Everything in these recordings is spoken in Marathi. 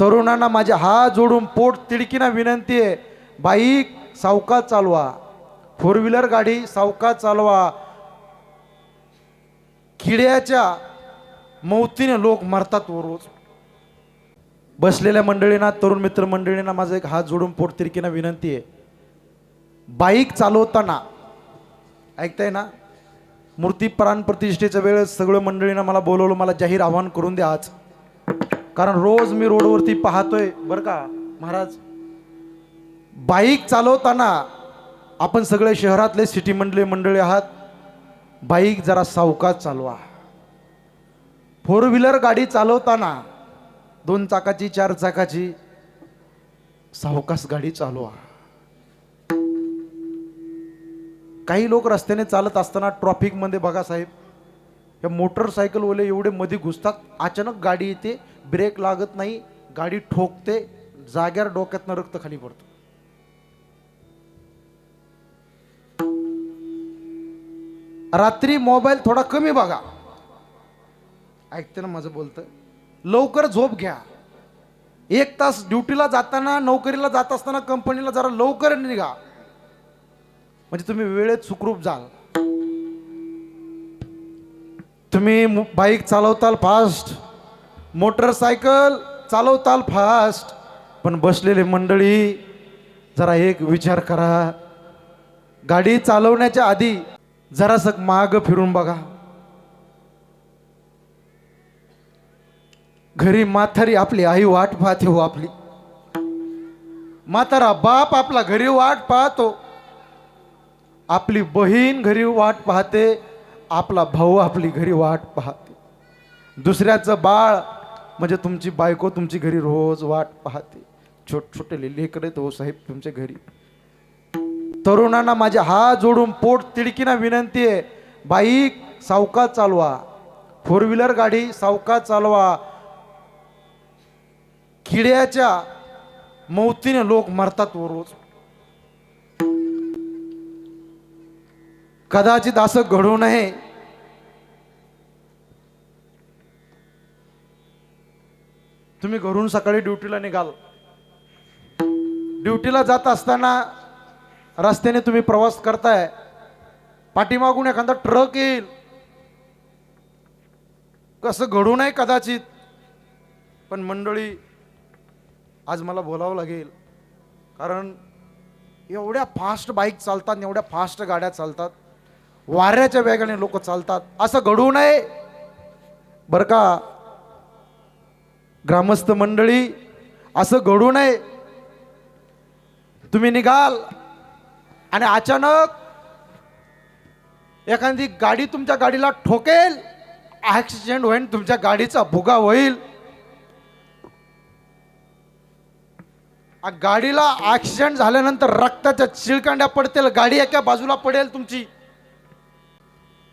तरुणांना माझे हात जोडून पोट तिडकीना विनंती आहे. बाईक सावकाश चालवा. फोर व्हीलर गाडी सावका चालवा. किड्याच्या मौतीने लोक मरतात व रोज. बसलेल्या मंडळींना तरुण मित्र मंडळींना माझा एक हात जोडून पोट तिडकीना विनंती आहे. बाईक चालवताना ऐकताय ना? मूर्ती प्राण प्रतिष्ठेच्या वेळेस सगळं मंडळीनं मला बोलवलं मला जाहीर आव्हान करून द्या आज. कारण रोज मी रोडवरती पाहतोय बरं का महाराज. बाईक चालवताना आपण सगळे शहरातले सिटी मंडळी मंडळी आहात. बाईक जरा सावकाश चालवा. फोर व्हीलर गाडी चालवताना दोन चाकाची चार चाकाची सावकाश गाडी चालवा. काही लोक रस्त्याने चालत असताना ट्रॉफिकमध्ये बघा साहेब या मोटरसायकलवाले एवढे मध्ये घुसतात अचानक गाडी येते ब्रेक लागत नाही गाडी ठोकते जाग्यावर डोक्यातनं रक्त खाली पडतं. रात्री मोबाईल थोडा कमी बघा. ऐकते ना माझं बोलतं? लवकर झोप घ्या. एक तास ड्युटीला जाताना नोकरीला जात असताना कंपनीला जरा लवकर निघा. म्हणजे तुम्ही वेळेत सुखरूप जाल. तुम्ही बाईक चालवताल फास्ट मोटरसायकल चालवताल फास्ट पण बसलेले मंडळी जरा एक विचार करा. गाडी चालवण्याच्या आधी जरासं माग फिरून बघा. घरी म्हातारी आपली आई वाट पाहते हो आपली. म्हातारा बाप आपला घरी वाट पाहतो. आपली बहीण घरी वाट पाहते आपला भाऊ आपली घरी वाट पाहते. दुसऱ्याचं बाळ म्हणजे तुमची बायको तुमची घरी रोज वाट पाहते. छोट छोटे लेकरं आहेत हो साहेब तुमच्या घरी. तरुणांना माझे हात जोडून पोट तिडकीना विनंती आहे बाईक सावका चालवा. फोर व्हीलर गाडी सावका चालवा. किड्याच्या मौतीने लोक मरतात व रोज. कदाचित असं घडू नये तुम्ही घरून सकाळी ड्युटीला निघाल. ड्युटीला जात असताना रस्त्याने तुम्ही प्रवास करताय. पाठीमागून एखादा ट्रक येईल. कसं घडू नये कदाचित. पण मंडळी आज मला बोलावं लागेल. कारण एवढ्या फास्ट बाईक चालतात एवढ्या फास्ट गाड्या चालतात. वाऱ्याच्या वेगाने लोक चालतात. असं घडू नये. बरं का? ग्रामस्थ मंडळी असं घडू नये. तुम्ही निघाल आणि अचानक एखादी गाडी तुमच्या गाडीला ठोकेल ॲक्सिडेंट होईल तुमच्या गाडीचा भुगा होईल. गाडीला ॲक्सिडेंट झाल्यानंतर रक्ताच्या चिळकांड्या पडतील गाडी एका बाजूला पडेल तुमची.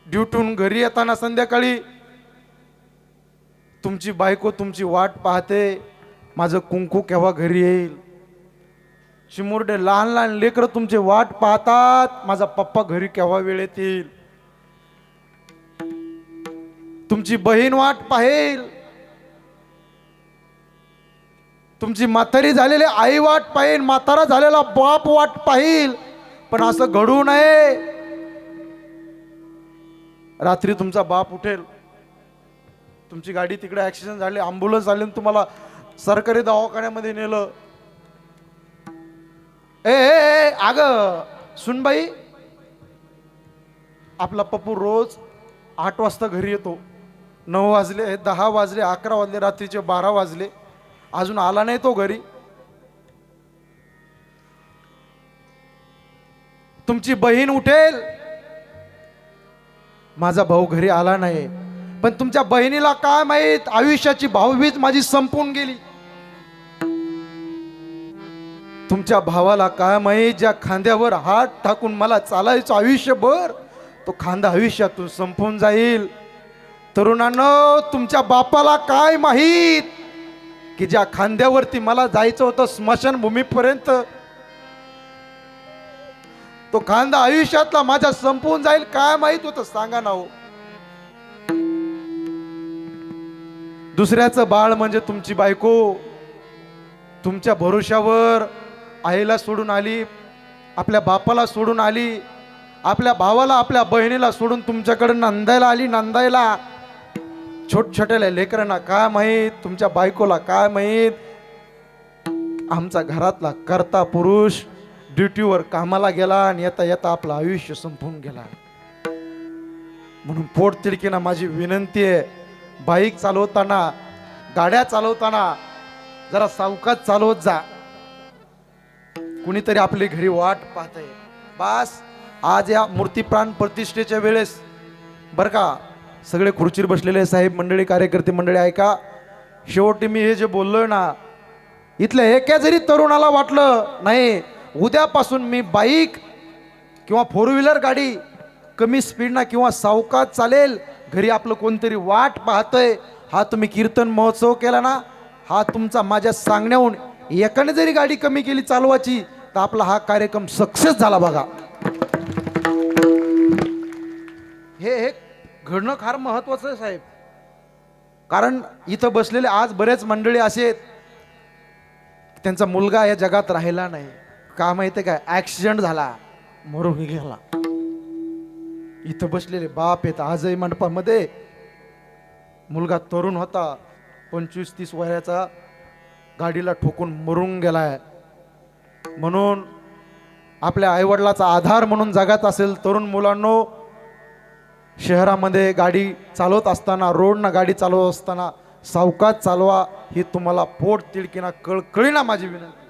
ड्युटून घरी येताना संध्याकाळी तुमची बायको तुमची वाट पाहते माझं कुंकू केव्हा घरी येईल? चिमुरडे लहान लहान लेकरं तुमचे वाट पाहतात माझा पप्पा घरी केव्हा वेळ येतील? तुमची बहीण वाट पाहेल. तुमची म्हातारी झालेली आई वाट पाहिल म्हातारा झालेला बाप वाट पाहिल पण असं घडू नये. रात्री तुमचा बाप उठेल. तुमची गाडी तिकडे ॲक्सिडेंट झाली अम्बुलन्स आली आणि तुम्हाला सरकारी दवाखान्यामध्ये नेलं. ए ए, ए अग सुनबाई. आपला पप्पू रोज आठ वाजता घरी येतो. नऊ वाजले दहा वाजले अकरा वाजले रात्रीचे बारा वाजले. अजून आला नाही तो घरी. तुमची बहीण उठेल. माझा भाऊ घरी आला नाही. पण तुमच्या बहिणीला काय माहीत? आयुष्याची भाऊबीज माझी संपून गेली. तुमच्या भावाला काय माहीत? ज्या खांद्यावर हात टाकून मला चालायचं आयुष्यभर तो खांदा आयुष्यातून संपून जाईल. तरुणानं तुमच्या बापाला काय माहीत? की ज्या खांद्यावरती मला जायचं होतं स्मशानभूमीपर्यंत तो खांदा आयुष्यातला माझ्या संपून जाईल काय माहीत होतं? सांगा ना हो. दुसऱ्याचं बाळ म्हणजे तुमची बायको. तुमच्या भरोशावर आईला सोडून आली आपल्या बापाला सोडून आली आपल्या भावाला आपल्या बहिणीला सोडून तुमच्याकडे नांदायला आली नांदायला. छोट छोट्याला लेकरांना काय माहीत तुमच्या बायकोला काय माहीत? आमचा घरातला करता पुरुष ड्युटीवर कामाला गेला आणि येता येता आपलं आयुष्य संपून गेला. म्हणून पोट तिडकीना माझी विनंती आहे बाईक चालवताना गाड्या चालवताना जरा सावकाश चालवत जा. कुणीतरी आपली घरी वाट पाहतंय. बास आज या मूर्ती प्राण प्रतिष्ठेच्या वेळेस. बरं का सगळे खुर्चीवर बसलेले साहेब मंडळी कार्यकर्ते मंडळी ऐका. शेवटी मी हे जे बोललोय ना इथल्या एका जरी तरुणाला वाटलं नाही उद्यापासून मी बाईक किंवा फोर व्हीलर गाडी कमी स्पीडना किंवा सावकाश चालेल घरी आपलं कोणतरी वाट पाहतंय हा तुम्ही कीर्तन महोत्सव केला ना हा तुमचा माझ्या सांगण्याहून एकाने जरी गाडी कमी केली चालवाची तर आपला हा कार्यक्रम सक्सेस झाला बघा. हे हे घडणं फार महत्वाचं आहे साहेब. कारण इथं बसलेले आज बरेच मंडळी असे आहेत त्यांचा मुलगा या जगात राहिला नाही. का माहिती काय? ॲक्सिडेंट झाला. मरून गेला. इथं बसलेले बाप आहेत आजही मंडपामध्ये. मुलगा तरुण होता पंचवीस तीस वयाचा गाडीला ठोकून मरून गेलाय. म्हणून आपल्या आईवडिलाचा आधार म्हणून जगात असेल तरुण मुलांनो शहरामध्ये गाडी चालवत असताना रोडनं गाडी चालवत असताना सावकाश चालवा ही तुम्हाला पोट तिडकीना कळकळीना माझी विनंती.